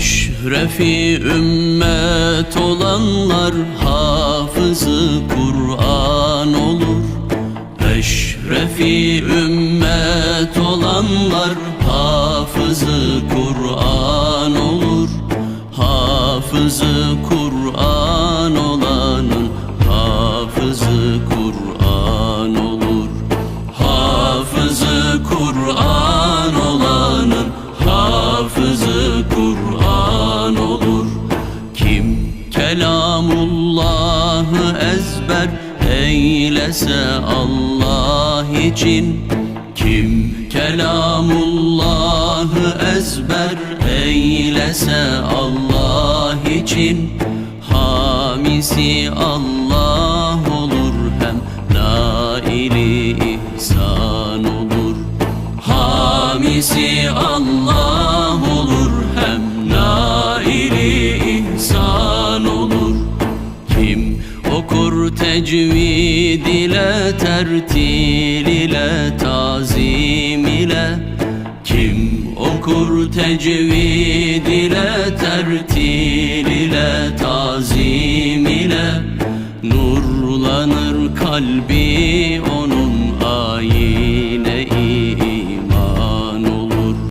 Eşrefi ümmet olanlar hafızı Kur'an olur. Eşrefi ümmet olanlar hafızı Kur'an olur. Hafızı Kur'an kelamullahı ezber eylese Allah için. Kim kelamullahı ezber eylese Allah için. Hamisi Allah olur hem naili ihsan olur. Hamisi Allah tecvid ile tertil ile tazim ile. Kim okur tecvid ile tertil ile tazim ile. Nurlanır kalbi onun